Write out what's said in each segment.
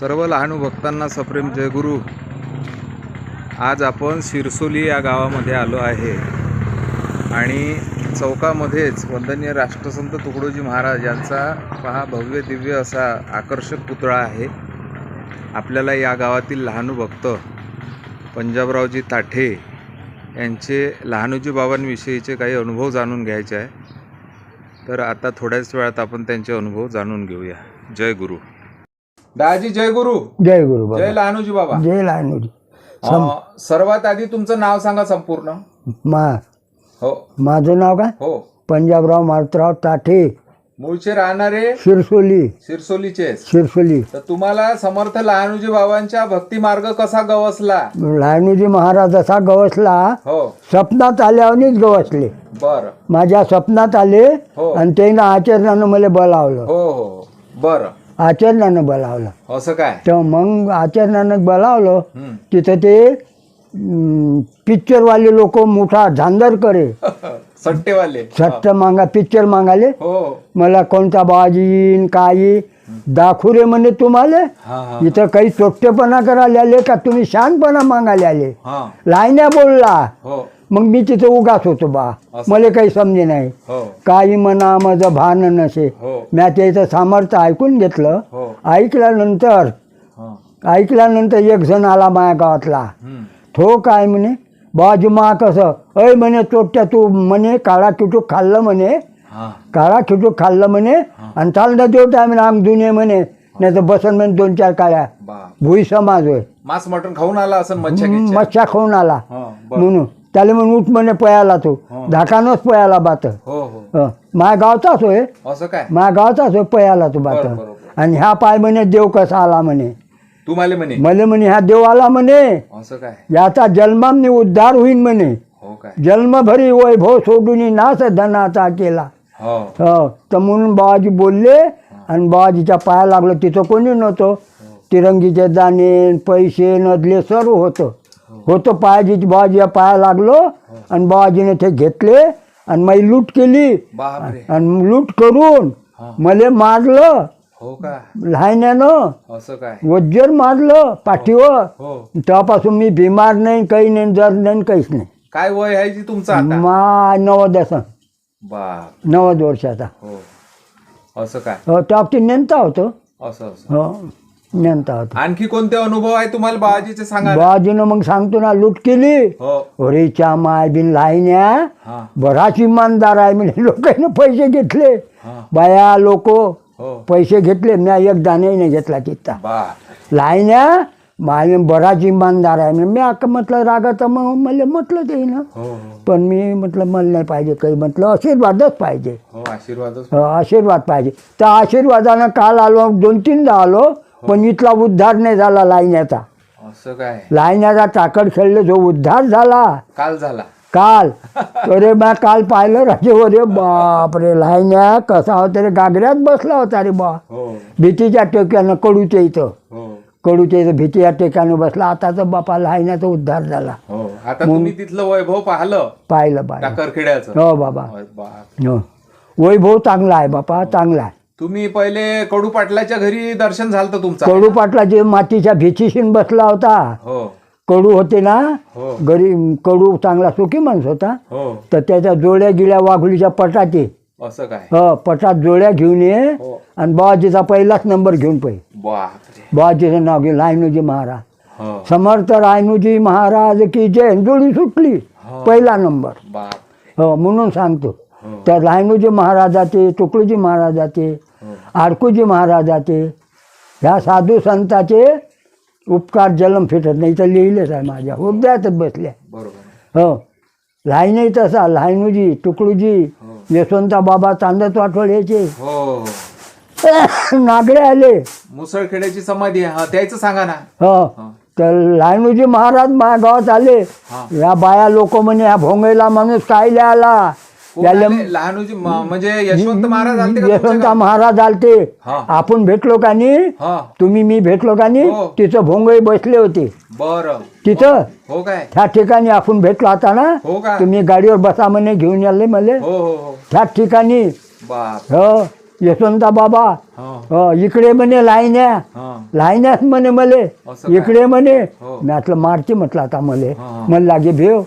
सर्व लहानू भक्तांना सप्रेम जयगुरु आज आपण शिरसोली या गावामध्ये आलो आहे. आणि चौकामध्येच वंदनीय राष्ट्रसंत तुकडोजी महाराज यांचा पहा भव्य दिव्य असा आकर्षक पुतळा आहे. आपल्याला या गावातील लहानू भक्त पंजाबरावजी ताठे यांचे लहानूजी बाबांविषयीचे काही अनुभव जाणून घ्यायचे आहे. तर आता थोड्याच वेळात आपण त्यांचे अनुभव जाणून घेऊया. जय गुरु. दाजी जय गुरु. जय गुरु जय बाबा लहानूजी बाबा. जय लहानुजी अं, सर्वात आधी तुमचं नाव सांगा संपूर्ण. मा हो. माझं नाव काय हो. पंजाबराव मारुतराव ताठे. मूळचे राहणारे? शिरसोली. शिरसोलीचे. शिरसोली. तर तुम्हाला समर्थ लहानूजी बाबांच्या भक्ती मार्ग कसा गवसला? लहानुजी महाराज असा गवसला हो. स्वप्नात आल्यावरच गवसले. बर. माझ्या स्वप्नात आले हो. आणि त्यानं आचरणानं मला बोलावलं. हो हो. बर. आचरणानं बोलावलं. असं काय? तर मग आचरणानं बोलावलं हम्म. तिथं ते अं, पिक्चरवाले लोक मोठा झांदर करे. सट्टेवाले. सट्ट मागा पिक्चर मागाले. हो. मला कोणता बाजी येईन काय येईन दाखवू रे म्हणे तुम्हाला. हा हा. इथं काही चोट्टेपणा करायला आले का? तुम्ही शानपणा मागायला आले. हा. बोलला. हो. मग मी तिथं उगाच होतो बा. असं. मला काही समजे नाही. हो. काही म्हणा माझं भान नसे. हो. म्या त्याचं सामर्थ्य ऐकून घेतलं. हो. ऐकल्यानंतर हा. ऐकल्यानंतर एक जण आला माझ्या गावातला. हम्म. तो काय म्हणे बाजू मा कसं? अय म्हणे चोट्ट्या तू म्हणे काळा किटूक खाल्लं म्हणे. हा. काळा खिटूक खाल्लं म्हणे. आणि चालणं देव टाइम आम दुनिये म्हणे. नाही तर बसन म्हणे दोन चार काळ्या. भुई समाज होय. मांस मटण खाऊन आला असं मच्छा गिच्छा. मच्छा खाऊन आला. हा, बर. म्हणून त्याला म्हणून उठ म्हणे पयाला तू. हा. धाकानच पयाला बात. हो हो. माझ्या गावचाच होय. असं काय? माझ्या गावचाच होय पयाला तू बात. बरं. आणि ह्या पाय म्हणे देव कसा आला म्हणे. तुम्हाला म्हणे. मला म्हणे ह्या देव आला म्हणे. असं काय? याचा जन्मांनी उद्धार होईन म्हणे. हो काय? जन्मभरी वैभव सोडून नाच धनाचा केला. हो. हो तर म्हणून बाबाजी बोलले आणि बाबाजीच्या पाया लागलो तिथं कोणी नव्हतं. तिरंगीचे दाणे पैसे नदले सर्व होतं. होतं पायाजी बाबाजीच्या पाया लागलो आणि बाबाजीने ते घेतले आणि मग लूट केली. आणि लूट करून हा. मले मारलं. हो का? लहान्यानं असं काय? वज्जर मारलं पाठीवर. हो. तेव्हापासून मी बिमार नाही काही नाही जर नाही काहीच नाही. काय वय आहे जी तुमचं मा नव्वद असं नव्वद वर्षाचा. हो. असं काय? हो तेव्हा ते नेमता होतं. असं असं. हो. नेमता होतं आणखी कोणते अनुभव आहे तुम्हाला बाबाजीचे सांगा ना. बाजूनं मग सांगतो ना लूट केली. हो. ओरेच्या माय बिन लायन्या हा. बराच इमानदार आहे म्हणजे लोकांनी पैसे घेतले. हा. बाया लोक हो. पैसे घेतले. मी एक दाणे नाही घेतला तिथं. बाप. लायन्या माय बराच इमानदार आहे मी अक्का म्हटलं रागाचं मग मला म्हटलं ते ना. हो हो. पण मी म्हटलं मला नाही पाहिजे काही. म्हटलं आशीर्वादच पाहिजे. हो आशीर्वादच आशीर्वाद पाहिजे. त्या आशीर्वादानं काल आलो दोन तीनदा आलो. पण इथला उद्धार नाही झाला लायण्याचा असं काय? लायण्याचा टाकड खेळले जो उद्धार झाला. काल झाला. काल. अरे बा काल पाहिलं राजे अरे बाप रे लायण्या कसा होता रे गागऱ्यात बसला होता रे बा. हो. भीतीच्या टेक्यानं कडूच्या इथं. हो. कडूच्या इथं भीतीच्या टेक्यानं बसला. आता तर बापा लायण्याचा उद्धार झाला. हो. आता तुम्ही तिथलं वैभव पाहिलं? पाहिलं पाहिलं. हो. बाबा. हो. वैभव चांगला आहे बापा चांगला आहे. तुम्ही पहिले कडू पाटलाच्या घरी दर्शन झालं तुमचं. कडू पाटलाची मातीच्या भीतीशीन बसला होता. हो. कडू होते ना हो. गरी कडू चांगला सुखी माणूस होता. हो. तर त्याच्या जोड्या गिल्या वाघुलीच्या पटाचे. असं काय? ह पटात जोड्या घेऊन ये हो. आणि बाबाजीचा पहिलाच नंबर घेऊन पै. बापरे. बाबाजीचं नाव घे लायनूजी महाराज. हो. समर्थ रायनूजी महाराज की जय. जोडी सुटली. हो. पहिला नंबर. बाप. हो म्हणून सांगतो. हो. तर रायनूजी महाराजाचे तुकडोजी महाराजाचे आडकूजी महाराजाचे ह्या साधू संताचे उपकार जलम फिटत नाही. तर लिहिलेच आहे माझ्या. हृदयातच बसल्या. हो. लाईनही तसा लायनूजी तुकडूजी हो. यशवंता बाबा चांदत वाटवड याचे. हो. नागडे आले. मुसळखेड्याची समाधी त्याचं सांगा ना. हो. तर लायनूजी महाराज माझ्या गावात आले. या बाया लोक म्हणे ह्या भोंगईला माणूस काय आला? त्याला? लहानूजी म्हणजे यशवंत महाराज आलते का यशवंता? महाराज आलते. हा. आपण भेटलो का नी हा. तुम्ही मी भेटलो का नी हो. तिथं भोंगई बसले होते. बर. तिथं? हो काय? त्या ठिकाणी आपण भेटलो आता ना? हो का? तुम्ही गाडीवर बसा म्हणे घेऊन आले मले हो हो हो. त्याच ठिकाणी. बाप. हो यशवंता बाबा. हा. इकडे म्हणे लाईन्या. हा. लाईन्यात म्हणे मले. असं काय? इकडे म्हणे. हो. मी म्हटलं मारते म्हटलं आता मले. हा. मला लागे भेव.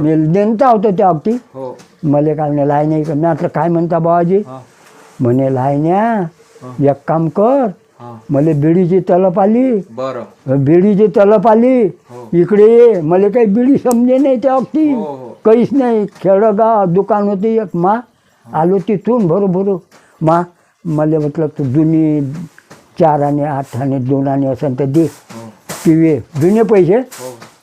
मी नेमता होतो त्या अगदी हो. मले काय म्हणे लाईन्या इकडे मी म्हटलं काय म्हणता बाबाजी? हा. म्हणे लाईन्या एक काम कर. मले बिडीची तलप आली. बरं. बिडीची तलप आली. हो. इकडे ये. मला काही बिडी समजे नाही त्या अगदी हो. काहीच नाही. खेडगाव दुकान होती एक मा. आलो तिथून भरू मा मला म्हटलं तू जुनी चार आणि आठ आणि दोन आणि असं तर दे. पिवे जुने पैसे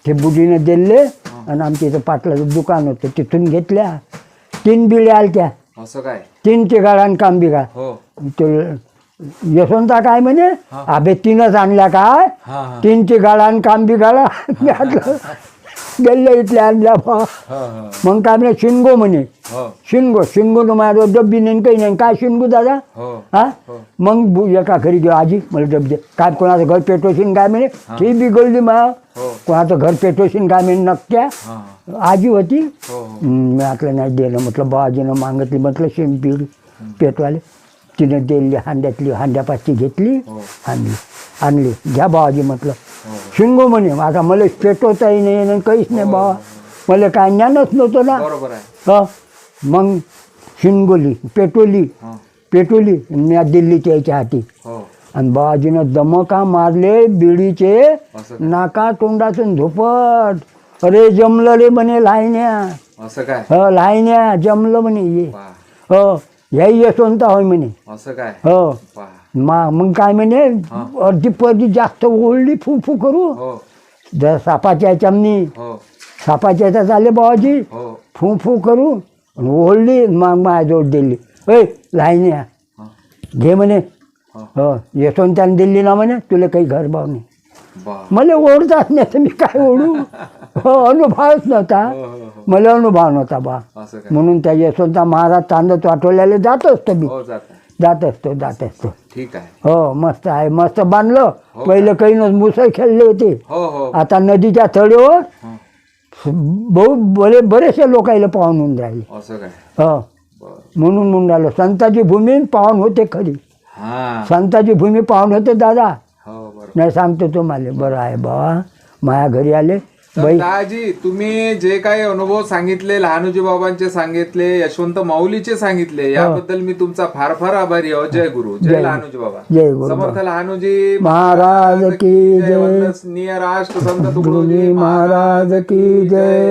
ते बुढीने दिले. आणि आमच्या इथं पाटलाचं दुकान होतं. तिथून घेतल्या. तीन बिळे आलत्या. असं काय? तीन तिघाड आणि काम बिघाड हो. तो यशवंता काय म्हणे. अबे तीनच आणल्या काय? तीनची गाडा आणि काम बी गाडा मी म्हटलं गेले इथल्या आणल्या हा. मग काय म्हणे शिनगो म्हणे. हो. शिनगो शिनगो न माझ्या डब्बी नाही काही नाही. काय शिनगो दादा? हो. हा? हो. मग एका घरी गेलो. आजी मला डबी दे. काय कोणाचं घर पेटवशील काय म्हणे? ती बिघडली मा कोणाचं घर पेटवशील काय म्हणे? नक्क्या. आजी होती. मी म्हटलं नाही दिलं. म्हटलं बाजीनं मागितली. म्हटलं पीड पेटवाले तिनं दिली हांड्यातली हांड्यापाशी घेतली. आणली. आणली. घ्या बाबाजी म्हटलं. शिंगो म्हणे आता मला पेटवताही नाही आणि काहीच नाही बाबा. मला काय ज्ञानच नव्हतं ना. बरोबर आहे. ह. मग शिंगोली पेटवली हा. पेटवली मी आज दिल्लीच्या याच्या हाती. हो. आणि बाबाजीनं दमका मारले बिडीचे असं काय? नाका तोंडातून झोपट अरे जमलं रे म्हणे असं काय? हो लाईन्या जमलं म्हणे. ये वा. हो याही यशवंत होय म्हणे. असं काय? हो. वा. मा मग काय म्हणे हा. अर्धी पर्दी जास्त ओढली फू फू करू. हो. जर सापाच्या याच्यामनी. हो. सापाच्या याच्यात आले बाबाजी. हो. फू फू करू. ओढली मग माझ्याजवळ दिली. ऐ लाईन्या हा. घे म्हणे. हा. हो यशवंताने दिली ना म्हणे तुला काही घर भाव नाही. मला ओढताच नाही तर मी काय ओढू? हो अनुभवच नव्हता. हो हो हो. मला अनुभव नव्हता बा. म्हणून त्या यशवंता महाराज तांदूळ वाटवल्याला जात असतो मी. हो जात असतो जात असतो. ठीक आहे. हो मस्त आहे मस्त बांधलं. हो पहिलं काही न मुसळ खेळले होते. हो हो. आता नदीच्या हा. बहु बरे बरेचसे लोक यायला पाहून होऊन राहिले. असं काय? हो. म्हणून म्हणून राहिलो. संताची भूमी पाहून होते खरी. हा. संताची भूमी पाहून होते दादा. हो बरोबर. नाही सांगतो तुम्हाला. बरं आहे बा माया घरी आले. बाई. दाजी तुम्ही जे काही अनुभव सांगितले लहानूजी बाबांचे सांगितले यशवंत माऊलीचे सांगितले याबद्दल मी तुमचा फार फार आभारी आहो. जय गुरु. जय लहानूजी बाबा. जय गुरु समर्थ लहानूजी महाराज की जय. वंदनीय राष्ट्र संत तुकडोजी महाराज की जय.